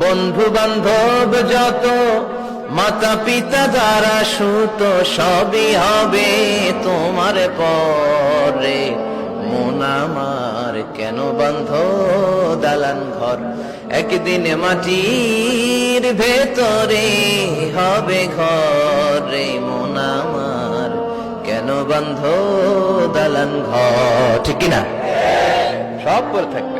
বন্ধু বান্ধব যত মাতা পিতা দ্বারা সুত, সবই হবে তোমার পরে। মন আমার কেন বন্ধ দালান ঘর? একদিন মাটির ভেতরে হবে ঘরে। মন আমার কেন বন্ধ দালান ঘর? ঠিক কিনা? সব করে থাকবে।